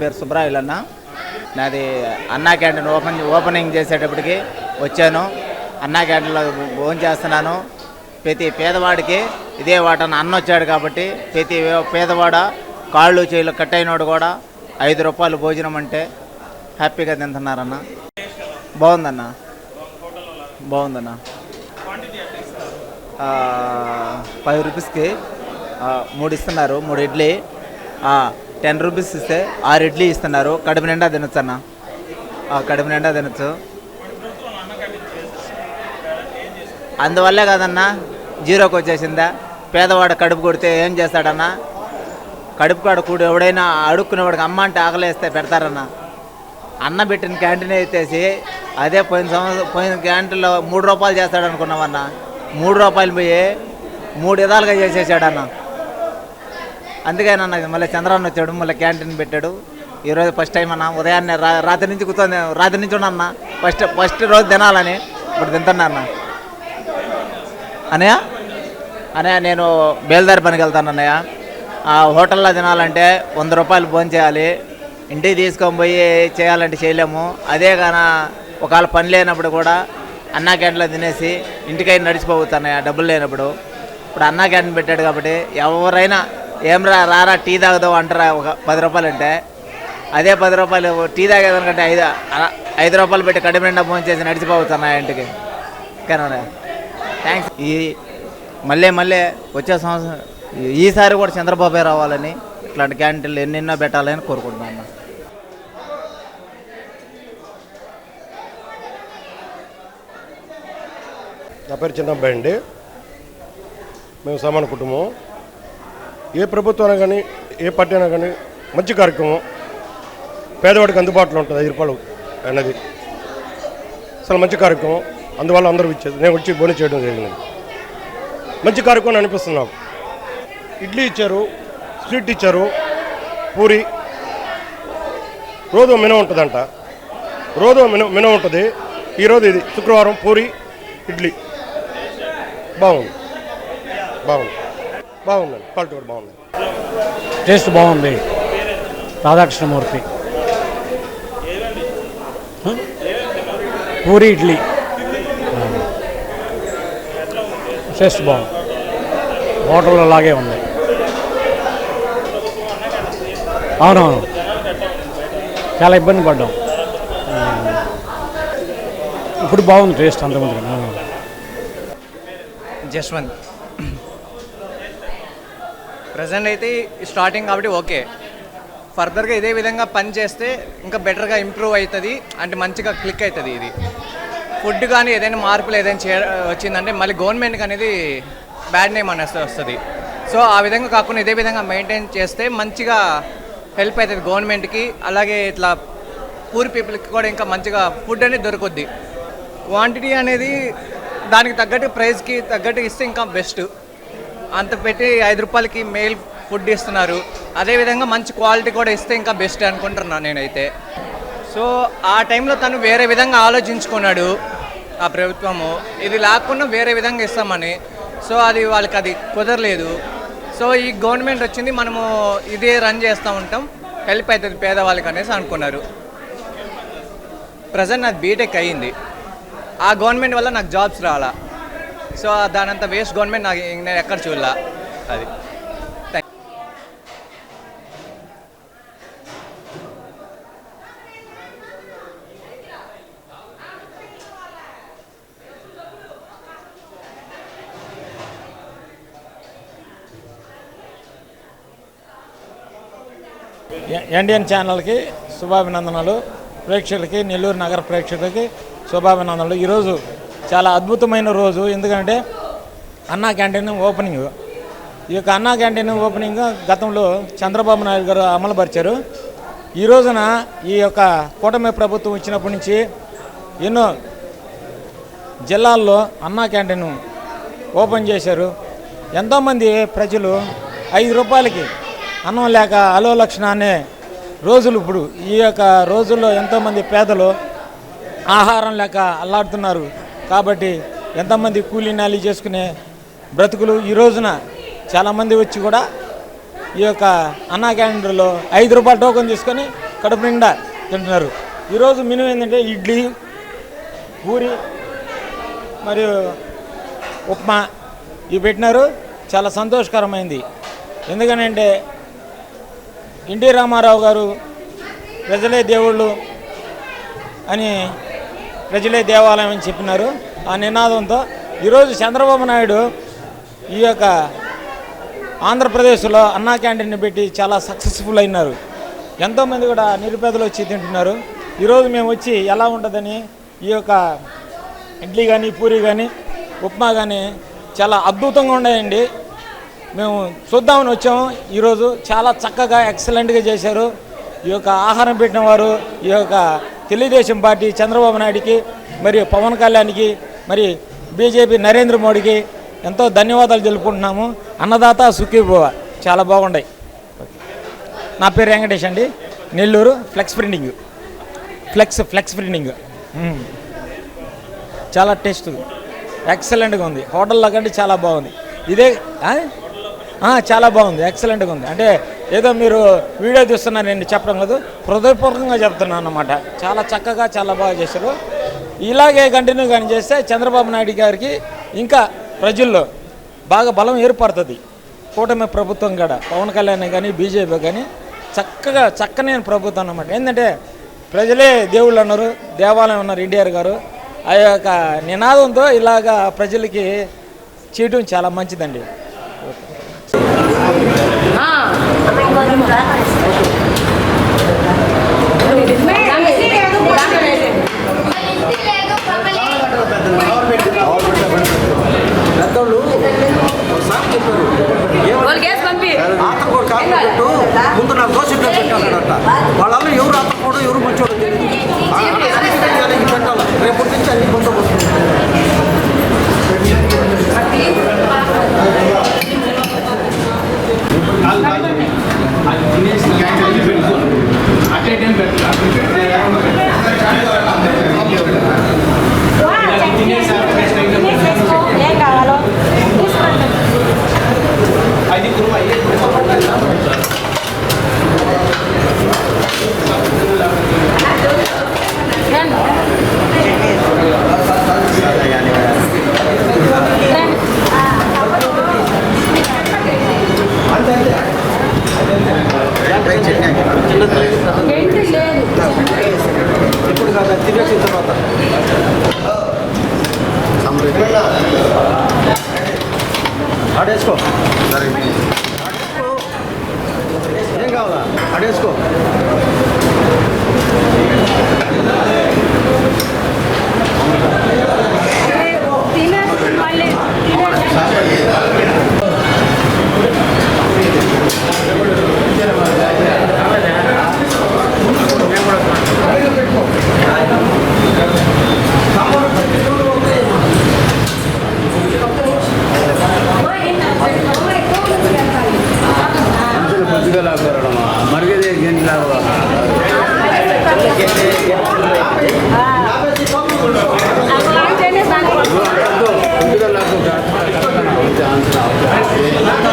పేరు సుబ్రాయిల్ అన్న. నాది అన్నా క్యాంటీన్ ఓపెన్ ఓపెనింగ్ చేసేటప్పటికి వచ్చాను. అన్నా క్యాంటీన్లో భోజనం చేస్తున్నాను. ప్రతి పేదవాడికి ఇదే వాటన అన్న వచ్చాడు కాబట్టి ప్రతి పేదవాడ కాళ్ళు చేతులు కట్ అయినోడు కూడా ఐదు రూపాయలు భోజనం అంటే హ్యాపీగా తింటున్నారన్న. బాగుందన్న. బాగుందన్న. ఫైవ్ రూపీస్కి మూడు ఇస్తున్నారు మూడు ఇడ్లీ. టెన్ రూపీస్ ఇస్తే ఆరు ఇడ్లీ ఇస్తున్నారు. కడుపు నిండా తినొచ్చు అన్న. కడుపు నిండా తినొచ్చు. అందువల్లే కదన్నా జీరోకి వచ్చేసిందా? పేదవాడు కడుపు కొడితే ఏం చేస్తాడన్నా? కడుపు కాడ కూడి ఎవడైనా అడుక్కునేవాడికి అమ్మ అంటే ఆకలేస్తే పెడతారన్నా. అన్న పెట్టిన క్యాంటీన్ ఎత్తేసి అదే పోయిన సంవత్సరం పోయిన క్యాంటీన్లో మూడు రూపాయలు చేస్తాడనుకున్నామన్నా మూడు రూపాయలు పోయి మూడు విధాలుగా చేసేసాడన్నా. అందుకేనన్న మళ్ళీ చంద్రాన్న వచ్చాడు మళ్ళీ క్యాంటీన్ పెట్టాడు. ఈరోజు ఫస్ట్ టైం అన్న ఉదయాన్నే రా రాత్రి నుంచి కూర్చొని రాత్రి నుంచి ఉన్నా ఫస్ట్ ఫస్ట్ రోజు తినాలని ఇప్పుడు తింటున్నా అన్న. అనయ్య? అనయ్య నేను బేల్దారి పనికి వెళ్తాను అన్నయ్య. ఆ హోటల్లో తినాలంటే వంద రూపాయలు ఫోన్ చేయాలి. ఇంటికి తీసుకొని పోయి చేయాలంటే చేయలేము. అదే కాన ఒకవేళ పని లేనప్పుడు కూడా అన్నా క్యాంటీన్లో తినేసి ఇంటికైనా నడిచిపోవచ్చు డబ్బులు లేనప్పుడు. ఇప్పుడు అన్నా క్యాంటీన్ పెట్టాడు కాబట్టి ఎవరైనా ఏం రా రారా టీ తాగుదాం అంటారా ఒక పది రూపాయలు అంటే? అదే పది రూపాయలు టీ తాగేదానికంటే ఐదు ఐదు రూపాయలు పెట్టి కడుపు నిండా ఫోన్ చేసి నడిచిపోవచ్చు ఇంటికి. కానీ థ్యాంక్స్ ఈ మళ్ళీ మళ్ళీ వచ్చే సంవత్సరం ఈసారి కూడా చంద్రబాబు రావాలని ఇట్లాంటి క్యాంటీన్లు ఎన్నెన్నో పెట్టాలని కోరుకుంటున్నాను నా పేరు చిన్నబ్బాయి అండి. మేము సమాన కుటుంబం. ఏ ప్రభుత్వం అయినా కానీ ఏ పార్టీ అయినా కానీ మంచి కార్యక్రమం పేదవాడికి అందుబాటులో ఉంటుంది ఐదు రూపాయలు అన్నది అసలు మంచి కార్యక్రమం అందువల్ల అందరూ ఇచ్చేది. నేను వచ్చి బోని చేయడం జరిగింది. మంచి కార్యక్రమం అనిపిస్తుంది నాకు. ఇడ్లీ ఇచ్చారు స్వీట్ ఇచ్చారు పూరి. రోజు మినం ఉంటుందంట. రోజు మినం మినం ఉంటుంది. ఈరోజు ఇది శుక్రవారం పూరి ఇడ్లీ. బాగుంది. బాగుంది. బాగుందండి క్వాలిటీ కూడా బాగుంది టేస్ట్ బాగుంది. రాధాకృష్ణమూర్తి? పూరి ఇడ్లీ. టేస్ట్ బాగుంది. హోటల్లో లాగే ఉంది. అవునవును. చాలా ఇబ్బంది పడ్డాం. ఇప్పుడు బాగుంది టేస్ట్ అంతకుముందు కన్నా. జస్వంత్. ప్రజెంట్ అయితే స్టార్టింగ్ కాబట్టి ఓకే ఫర్దర్గా ఇదే విధంగా పని చేస్తే ఇంకా బెటర్గా ఇంప్రూవ్ అవుతుంది. అంటే మంచిగా క్లిక్ అవుతుంది ఇది. ఫుడ్ కానీ ఏదైనా మార్పులు ఏదైనా చే వచ్చిందంటే మళ్ళీ గవర్నమెంట్కి అనేది బ్యాడ్ నేమ్ అనేసి వస్తుంది. సో ఆ విధంగా కాకుండా ఇదే విధంగా మెయింటైన్ చేస్తే మంచిగా హెల్ప్ అవుతుంది గవర్నమెంట్కి అలాగే ఇట్లా పూర్ పీపుల్కి కూడా ఇంకా మంచిగా ఫుడ్ అనేది దొరుకుద్ది. క్వాంటిటీ అనేది దానికి తగ్గట్టు ప్రైస్కి తగ్గట్టు ఇస్తే ఇంకా బెస్ట్ అంత పెట్టి ఐదు రూపాయలకి మెయిల్ ఫుడ్ ఇస్తున్నారు. అదేవిధంగా మంచి క్వాలిటీ కూడా ఇస్తే ఇంకా బెస్ట్ అనుకుంటున్నాను నేనైతే. సో ఆ టైంలో తను వేరే విధంగా ఆలోచించుకున్నాడు ఆ ప్రభుత్వము. ఇది లేకుండా వేరే విధంగా ఇస్తామని. సో అది వాళ్ళకి అది కుదరలేదు. సో ఈ గవర్నమెంట్ వచ్చింది మనము ఇదే రన్ చేస్తూ ఉంటాం. హెల్ప్ అవుతుంది పేదవాళ్ళకి అనేసి అనుకున్నారు. ప్రజెంట్ నాది బీటెక్ అయ్యింది. ఆ గవర్నమెంట్ వల్ల నాకు జాబ్స్ రాలా. సో దానంత వేస్ట్ గవర్నమెంట్ నాకు నేను ఎక్కడ చూడలా. అది. థ్యాంక్ ఎన్డిఎన్ ఛానల్కి శుభాభినందనలు. ప్రేక్షకులకి నెల్లూరు నగర ప్రేక్షకులకి శుభాభినందనలు. ఈరోజు చాలా అద్భుతమైన రోజు. ఎందుకంటే అన్నా క్యాంటీన్ ఓపెనింగ్. ఈ యొక్క అన్నా క్యాంటీన్ ఓపెనింగ్ గతంలో చంద్రబాబు నాయుడు గారు అమలుపరిచారు. ఈ రోజున ఈ యొక్క కూటమి ప్రభుత్వం వచ్చినప్పటి నుంచి ఎన్నో జిల్లాల్లో అన్నా క్యాంటీన్ ఓపెన్ చేశారు. ఎంతోమంది ప్రజలు ఐదు రూపాయలకి అన్నం లేక అలో లక్షణ అనే రోజులు ఇప్పుడు ఈ యొక్క రోజుల్లో ఎంతోమంది పేదలు ఆహారం లేక అల్లాడుతున్నారు. కాబట్టి ఎంతమంది కూలీ నాలి చేసుకునే బ్రతుకులు ఈ రోజున చాలామంది వచ్చి కూడా ఈ యొక్క అన్నా క్యాంటీన్లో ఐదు రూపాయల టోకెన్ తీసుకొని కడుపు నిండా తింటున్నారు. ఈరోజు మినిమం ఏంటంటే ఇడ్లీ పూరి మరియు ఉప్మా ఇవి పెట్టినారు. చాలా సంతోషకరమైంది. ఎందుకనంటే ఎన్టీ రామారావు గారు ప్రజలే దేవుళ్ళు అని ప్రజలే దేవాలయం అని చెప్పినారు. ఆ నినాదంతో ఈరోజు చంద్రబాబు నాయుడు ఈ యొక్క ఆంధ్రప్రదేశ్లో అన్నా క్యాంటీన్ పెట్టి చాలా సక్సెస్ఫుల్ అయినారు. ఎంతోమంది కూడా నిరుపేదలు వచ్చి తింటున్నారు. ఈరోజు మేము వచ్చి ఎలా ఉంటుందని ఈ యొక్క ఇడ్లీ కానీ పూరి కానీ ఉప్మా కానీ చాలా అద్భుతంగా ఉన్నాయండి. మేము చూద్దామని వచ్చాము. ఈరోజు చాలా చక్కగా ఎక్సలెంట్గా చేశారు. ఈ యొక్క ఆహారం పెట్టిన వారు ఈ యొక్క తెలుగుదేశం పార్టీ చంద్రబాబు నాయుడికి మరి పవన్ కళ్యాణ్కి మరి బీజేపీ నరేంద్ర మోడీకి ఎంతో ధన్యవాదాలు తెలుపుకుంటున్నాము. అన్నదాత సుఖీభవ చాలా బాగున్నాయి నా పేరు వెంకటేష్ అండి. Nellore flex printing. Flex flex printing. చాలా టేస్ట్. ఎక్సలెంట్గా ఉంది. హోటల్లో కంటే చాలా బాగుంది. ఇదే చాలా బాగుంది. ఎక్సలెంట్గా ఉంది. అంటే ఏదో మీరు వీడియో చూస్తున్నారు నేను చెప్పడం కాదు హృదయపూర్వకంగా చెప్తున్నాను అనమాట చాలా చక్కగా చాలా బాగా చేశారు. ఇలాగే కంటిన్యూ కానీ చేస్తే చంద్రబాబు నాయుడు గారికి ఇంకా ప్రజల్లో బాగా బలం ఏర్పడుతుంది. కూటమి ప్రభుత్వం కూడా పవన్ కళ్యాణ్ కానీ బీజేపీ కానీ చక్కగా చక్కనే ప్రభుత్వం అన్నమాట. ఏంటంటే ప్రజలే దేవుళ్ళు అన్నారు దేవాలయం అన్నారు ఎన్టీఆర్ గారు. ఆ యొక్క నినాదంతో ఇలాగా ప్రజలకి చేయడం చాలా మంచిదండి. ఆడేసుకో. సరే Aku langsung deh, Sani. Langsung. Jangan salah.